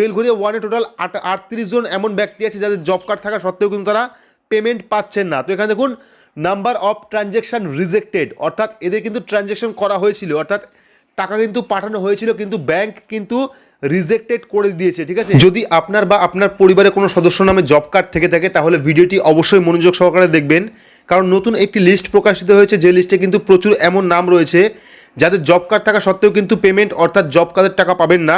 বেলঘরিয়া ওয়ানে টোটাল আট, আটত্রিশ জন এমন ব্যক্তি আছে যাদের জব কার্ড থাকা সত্ত্বেও কিন্তু তারা পেমেন্ট পাচ্ছেন না। তো এখানে দেখুন নাম্বার অফ ট্রানজ্যাকশন রিজেক্টেড অর্থাৎ এদের কিন্তু ট্রানজ্যাকশন করা হয়েছিল, অর্থাৎ টাকা কিন্তু পাঠানো হয়েছিল, কিন্তু ব্যাংক কিন্তু রিজেক্টেড করে দিয়েছে, ঠিক আছে? যদি আপনার বা আপনার পরিবারের কোনো সদস্য নামে জব কার্ড থেকে থাকে, তাহলে ভিডিওটি অবশ্যই মনোযোগ সহকারে দেখবেন। কারণ নতুন একটি লিস্ট প্রকাশিত হয়েছে, যে লিস্টে কিন্তু প্রচুর এমন নাম রয়েছে যাদের জব কার্ড থাকা সত্ত্বেও কিন্তু পেমেন্ট অর্থাৎ জব কার্ডের টাকা পাবেন না।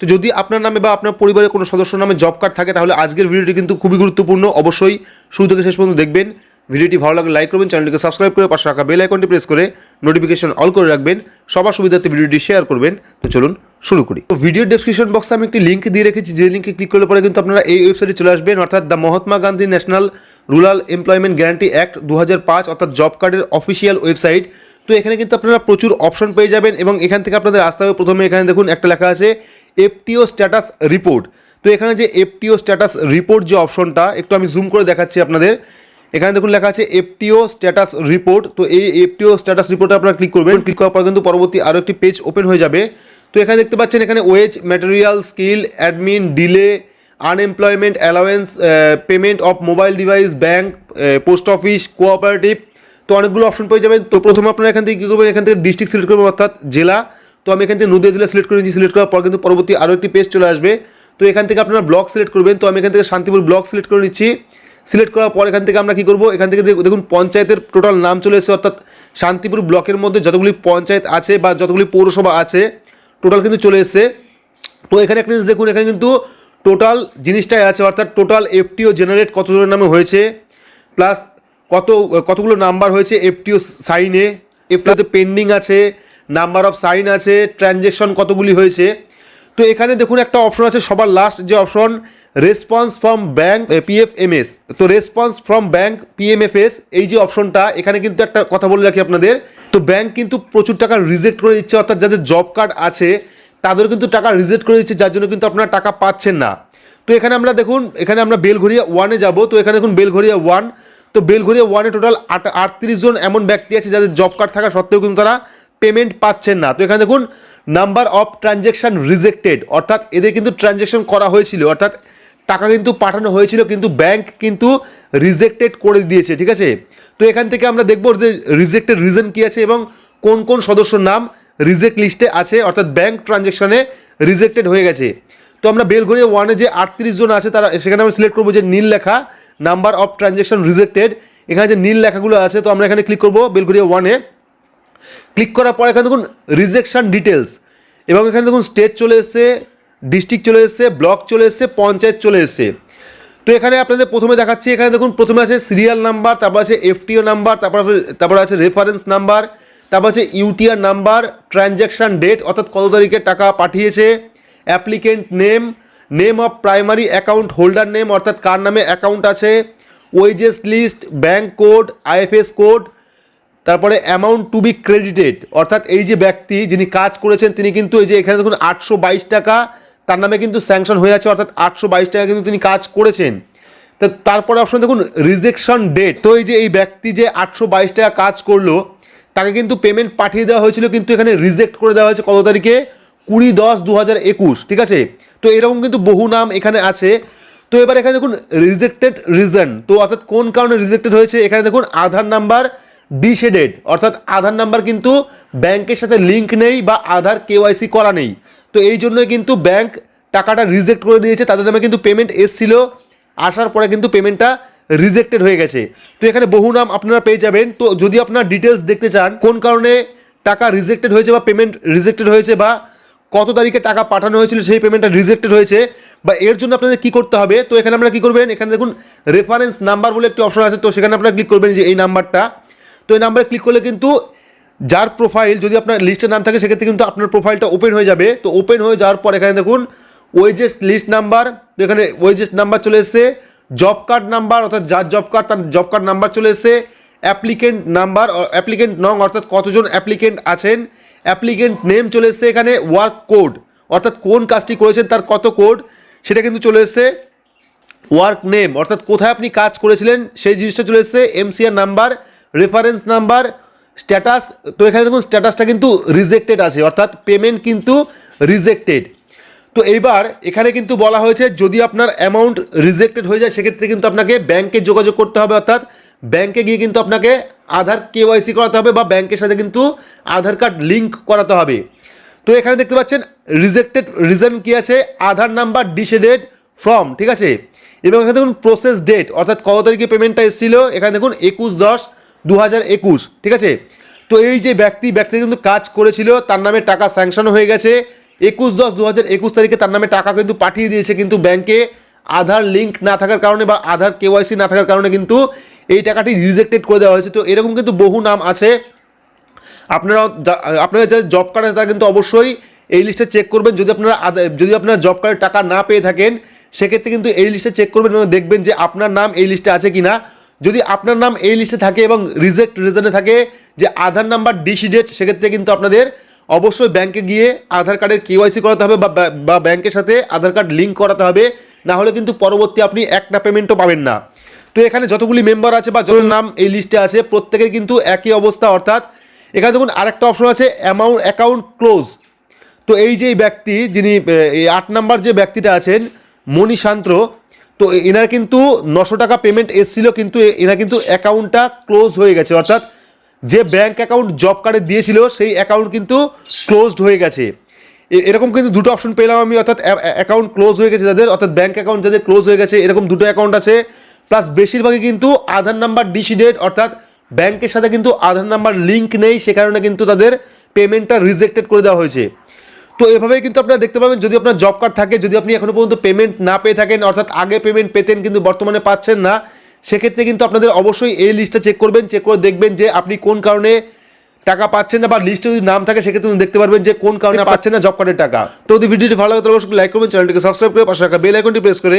তো যদি আপনার নামে বা আপনার পরিবারের কোনো সদস্য নামে জব কার্ড থাকে, তাহলে আজকের ভিডিওটি কিন্তু খুবই গুরুত্বপূর্ণ। অবশ্যই শুরু থেকে শেষ পর্যন্ত দেখবেন। ভিডিওটি ভালো লাগলে লাইক করবেন চ্যানেলটিকে সাবস্ক্রাইব করে পাশে রাখা বেল আইকনটি প্রেস করে নোটিফিকেশন অল করে রাখবেন। সবার সুবিধার্থে ভিডিওটি শেয়ার করবেন। তো চলুন শুরু করি। তো ভিডিও ডেসক্রিপশন বক্সে আমি একটি লিঙ্ক দিয়ে রেখেছি। যে লিঙ্কে ক্লিক করলে পরে কিন্তু আপনারা এই ওয়েবসাইটে চলে আসবেন। অর্থাৎ the Mahatma Gandhi national rural employment guarantee act দু হাজার পাঁচ অর্থাৎ জব কার্ডের অফিসিয়াল ওয়েবসাইট তো এখানে কিন্তু আপনারা প্রচুর অপশন পেয়ে যাবেন এবং এখান থেকে আপনাদের আসতে হবে। প্রথমে এখানে দেখুন, একটা লেখা আছে এফটিও স্ট্যাটাস রিপোর্ট তো এখানে যে এফটিও স্ট্যাটাস রিপোর্ট যে অপশনটা একটু আমি জুম করে দেখাচ্ছি আপনাদের। এখানে দেখুন লেখা আছে এফটিও স্ট্যাটাস রিপোর্ট তো এই এফটিও স্ট্যাটাস রিপোর্টে আপনারা ক্লিক করবেন। ক্লিক করার পর কিন্তু পরবর্তী আরও একটি পেজ ওপেন হয়ে যাবে। তো এখানে দেখতে পাচ্ছেন, এখানে wage material skill admin delay unemployment allowance payment of mobile device bank post office cooperative তো অনেকগুলো অপশন পেয়ে যাবেন। তো প্রথমে আপনারা এখান থেকে কী করবেন? এখান থেকে ডিস্ট্রিক্ট সিলেক্ট করবেন, অর্থাৎ জেলা। তো আমি এখান থেকে নদীয়া জেলা সিলেক্ট করে নিয়েছি সিলেক্ট করার পর কিন্তু পরবর্তী আরও একটি পেজ চলে আসবে। তো এখান থেকে আপনারা ব্লক সিলেক্ট করবেন। তো আমি এখান থেকে শান্তিপুর ব্লক সিলেক্ট করে নিচ্ছি। সিলেক্ট করার পর এখান থেকে আমরা কী করব? এখান থেকে দেখ- দেখুন, পঞ্চায়েতের টোটাল নাম চলে এসেছে, অর্থাৎ শান্তিপুর ব্লকের মধ্যে যতগুলি পঞ্চায়েত আছে বা যতগুলি পৌরসভা আছে টোটাল কিন্তু চলে এসেছে। তো এখানে একটা জিনিস দেখুন, এখানে কিন্তু টোটাল জিনিসটাই আছে, অর্থাৎ টোটাল এফটিও জেনারেট কতজনের নামে হয়েছে? প্লাস কত, কতগুলো নাম্বার হয়েছে এফটিও সাইনে এফটিওতে পেন্ডিং আছে, নাম্বার অফ সাইন আছে ট্রানজ্যাকশন কতগুলি হয়েছে? তো এখানে দেখুন একটা অপশন আছে, সবার লাস্ট যে option response from bank PFMS তো রেসপন্স ফ্রম ব্যাঙ্ক পিএমএফএস এই যে অপশনটা এখানে কিন্তু একটা কথা বলে রাখি আপনাদের। তো ব্যাঙ্ক কিন্তু প্রচুর টাকা রিজেক্ট করে দিচ্ছে, অর্থাৎ যাদের জব কার্ড আছে তাদের কিন্তু টাকা রিজেক্ট করে দিচ্ছে, যার জন্য কিন্তু আপনারা টাকা পাচ্ছেন না। তো এখানে আমরা দেখুন, এখানে আমরা বেলঘরিয়া ওয়ানে যাব। তো এখানে দেখুন বেলঘরিয়া ওয়ান তো বেলঘরিয়া ওয়ানে টোটাল আট, আটত্রিশ জন এমন ব্যক্তি আছে যাদের জব কার্ড থাকা সত্ত্বেও কিন্তু তারা পেমেন্ট পাচ্ছেন না। তো এখানে দেখুন নাম্বার অফ ট্রানজ্যাকশন রিজেক্টেড অর্থাৎ এদের কিন্তু ট্রানজ্যাকশন করা হয়েছিল, অর্থাৎ টাকা কিন্তু পাঠানো হয়েছিল, কিন্তু ব্যাংক কিন্তু রিজেক্টেড করে দিয়েছে, ঠিক আছে? তো এখান থেকে আমরা দেখব যে রিজেক্টেড রিজন কী আছে এবং কোন কোন সদস্যর নাম রিজেক্ট লিস্টে আছে, অর্থাৎ ব্যাংক ট্রানজ্যাকশনে রিজেক্টেড হয়ে গেছে। তো আমরা বেলঘরিয়া ওয়ানে যে আটত্রিশ জন আছে তারা, সেখানে আমরা সিলেক্ট করব যে নীল লেখা নাম্বার অফ ট্রানজ্যাকশন রিজেক্টেড। এখানে যে নীল লেখাগুলো আছে, তো আমরা এখানে ক্লিক করব বেলঘরিয়া ওয়ানে ক্লিক করার পর এখানে দেখুন রিজেকশন ডিটেলস এবং এখানে দেখুন স্টেট চলে এসছে ডিস্ট্রিক্ট চলে এসছে ব্লক চলে এসছে, পঞ্চায়েত চলে এসছে। তো এখানে আপনাদের প্রথমে দেখাচ্ছি, এখানে দেখুন প্রথমে আছে সিরিয়াল নাম্বার তারপর আছে এফটিও নাম্বার তারপর তারপর আছে রেফারেন্স নাম্বার তারপর আছে ইউটিআর নাম্বার ট্রানজ্যাকশন ডেট অর্থাৎ কত তারিখে টাকা পাঠিয়েছে applicant name name of primary account holder name অর্থাৎ কার নামে অ্যাকাউন্ট আছে? Wages list bank code IFS code তারপরে অ্যামাউন্ট টু বি ক্রেডিটেড অর্থাৎ এই যে ব্যক্তি যিনি কাজ করেছেন, তিনি কিন্তু এই যে এখানে দেখুন আটশো বাইশ টাকা, তার নামে কিন্তু স্যাংশন হয়ে আছে, অর্থাৎ আটশো বাইশ টাকা কিন্তু তিনি কাজ করেছেন। তো তারপরে অপশন দেখুন রিজেকশন ডেট তো এই যে এই ব্যক্তি যে আটশো বাইশ টাকা কাজ করল, তাকে কিন্তু পেমেন্ট পাঠিয়ে দেওয়া হয়েছিল, কিন্তু এখানে রিজেক্ট করে দেওয়া হয়েছে কত তারিখে? কুড়ি দশ দু ঠিক আছে? তো এরকম কিন্তু বহু নাম এখানে আছে। তো এবার এখানে দেখুন রিজেক্টেড রিজন তো অর্থাৎ কোন কারণে রিজেক্টেড হয়েছে? এখানে দেখুন, আধার নাম্বার ডিশেডেড অর্থাৎ আধার নাম্বার কিন্তু ব্যাংকের সাথে লিঙ্ক নেই বা আধার কেওয়াইসি করা নেই। তো এই জন্যই কিন্তু ব্যাংক টাকাটা রিজেক্ট করে দিয়েছে, তাদের নামে কিন্তু পেমেন্ট এসছিল। আসার পরে কিন্তু পেমেন্টটা রিজেক্টেড হয়ে গেছে। তো এখানে বহু নাম আপনারা পেয়ে যাবেন। তো যদি আপনারা ডিটেলস দেখতে চান, কোন কারণে টাকা রিজেক্টেড হয়েছে বা পেমেন্ট রিজেক্টেড হয়েছে বা কত তারিখে টাকা পাঠানো হয়েছিল সেই পেমেন্টটা রিজেক্টেড হয়েছে বা এর জন্য আপনাদের কী করতে হবে? তো এখানে আপনারা কী করবেন? এখানে দেখুন রেফারেন্স নাম্বার বলে একটি অপশন আছে, তো সেখানে আপনারা ক্লিক করবেন যে এই নাম্বারটা তো এই নাম্বারে ক্লিক করলে কিন্তু যার প্রোফাইল যদি আপনার লিস্টের নাম থাকে, সেক্ষেত্রে কিন্তু আপনার প্রোফাইলটা ওপেন হয়ে যাবে। তো ওপেন হয়ে যাওয়ার পর এখানে দেখুন ওয়েজেস লিস্ট নাম্বার তো এখানে ওয়েজেস নাম্বার চলে এসেছে জব কার্ড নাম্বার অর্থাৎ যার জব কার্ড তার জব কার্ড নাম্বার চলে এসেছে অ্যাপ্লিকেন্ট নাম্বার অ্যাপ্লিকেন্ট নং, অর্থাৎ কতজন অ্যাপ্লিকেন্ট আছেন অ্যাপ্লিকেন্ট নেম চলে এসেছে এখানে, ওয়ার্ক কোড। অর্থাৎ কোন কাজটি করেছেন, তার কত কোড, সেটা কিন্তু চলে এসেছে ওয়ার্ক নেম। অর্থাৎ কোথায় আপনি কাজ করেছিলেন, সেই জিনিসটা চলে এসেছে, MCR number, reference number, status. তো এখানে দেখুন, স্ট্যাটাসটা কিন্তু রিজেক্টেড আছে, অর্থাৎ পেমেন্ট কিন্তু রিজেক্টেড। তো এইবার এখানে কিন্তু বলা হয়েছে, যদি আপনার অ্যামাউন্ট রিজেক্টেড হয়ে যায়, সেক্ষেত্রে কিন্তু আপনাকে ব্যাংকে যোগাযোগ করতে হবে, অর্থাৎ ব্যাংকে গিয়ে কিন্তু আপনাকে আধার কেওয়াইসি করাতে হবে বা ব্যাংকের সাথে কিন্তু আধার কার্ড লিঙ্ক করাতে হবে। তো এখানে দেখতে পাচ্ছেন রিজেক্টেড রিজন কি আছে? আধার নাম্বার ডিসেডেড ফ্রম ঠিক আছে? এবং এখানে দেখুন প্রসেস ডেট অর্থাৎ কত তারিখে পেমেন্টটা এসেছিল? এখানে দেখুন, একুশ দশ দু ঠিক আছে? তো এই যে ব্যক্তি ব্যক্তি কিন্তু কাজ করেছিল, তার নামে টাকা স্যাংশন হয়ে গেছে। একুশ দশ দু তারিখে তার নামে টাকা কিন্তু পাঠিয়ে দিয়েছে কিন্তু ব্যাংকে। আধার লিঙ্ক না থাকার কারণে বা আধার কেওয়াইসি না থাকার কারণে কিন্তু এই টাকাটি রিজেক্টেড করে দেওয়া হয়েছে। তো এরকম কিন্তু বহু নাম আছে। আপনারা আপনারা যারা জব কার্ড আছে তারা কিন্তু অবশ্যই এই লিস্টে চেক করবেন। যদি আপনারা যদি আপনারা জব কার্ডের টাকা না পেয়ে থাকেন, সেক্ষেত্রে কিন্তু এই লিস্টে চেক করবেন এবং দেখবেন যে আপনার নাম এই লিস্টে আছে কি না যদি আপনার নাম এই লিস্টে থাকে এবং রিজেক্ট রিজনে থাকে যে আধার নাম্বার ডিসি ডেট সেক্ষেত্রে কিন্তু আপনাদের অবশ্যই ব্যাংকে গিয়ে আধার কার্ডের কেওয়াইসি করাতে হবে বা ব্যাংকের সাথে আধার কার্ড লিঙ্ক করাতে হবে। না হলে কিন্তু পরবর্তী আপনি একটা পেমেন্টও পাবেন না। তো এখানে যতগুলি মেম্বার আছে বা যত নাম এই লিস্টে আছে, প্রত্যেকের কিন্তু একই অবস্থা, অর্থাৎ এখানে দেখুন আরেকটা অপশন আছে অ্যামাউন্ট অ্যাকাউন্ট ক্লোজ তো এই যে ব্যক্তি, যিনি এই আট নাম্বার যে ব্যক্তিটা আছেন, মণি শান্ত্র, তো এনার কিন্তু নশো টাকা পেমেন্ট এসেছিল, কিন্তু এনার কিন্তু অ্যাকাউন্টটা ক্লোজ হয়ে গেছে, অর্থাৎ যে ব্যাংক অ্যাকাউন্ট জব কার্ডে দিয়েছিল, সেই অ্যাকাউন্ট কিন্তু ক্লোজড হয়ে গেছে। এরকম কিন্তু দুটো অপশন পেলাম আমি, অর্থাৎ অ্যাকাউন্ট ক্লোজ হয়ে গেছে যাদের, অর্থাৎ ব্যাঙ্ক অ্যাকাউন্ট যাদের ক্লোজ হয়ে গেছে, এরকম দুটো অ্যাকাউন্ট আছে। প্লাস বেশিরভাগই কিন্তু আধার নাম্বার ডিসি ডেট অর্থাৎ ব্যাংকের সাথে কিন্তু আধার নাম্বার লিঙ্ক নেই সে কারণে কিন্তু তাদের পেমেন্টটা রিজেক্টেড করে দেওয়া হয়েছে। তো এভাবেই কিন্তু আপনারা দেখতে পাবেন যদি আপনার জব কার্ড থাকে যদি আপনি এখনও পর্যন্ত পেমেন্ট না পেয়ে থাকেন অর্থাৎ আগে পেমেন্ট পেতেন কিন্তু বর্তমানে পাচ্ছেন না সেক্ষেত্রে কিন্তু আপনাদের অবশ্যই এই লিস্টটা চেক করবেন চেক করে দেখবেন যে আপনি কোন কারণে টাকা পাচ্ছেন না বা লিস্টে যদি নাম থাকে সেক্ষেত্রে আপনি দেখতে পারবেন যে কোন কারণে পাচ্ছেন। না জব কার্ডের টাকা। তো যদি ভিডিওটি ভালো লাগে তাহলে অবশ্যই লাইক করবেন চ্যানেলটিকে সাবস্ক্রাইব করে পাশে রাখা বেল আইকনটি প্রেস করে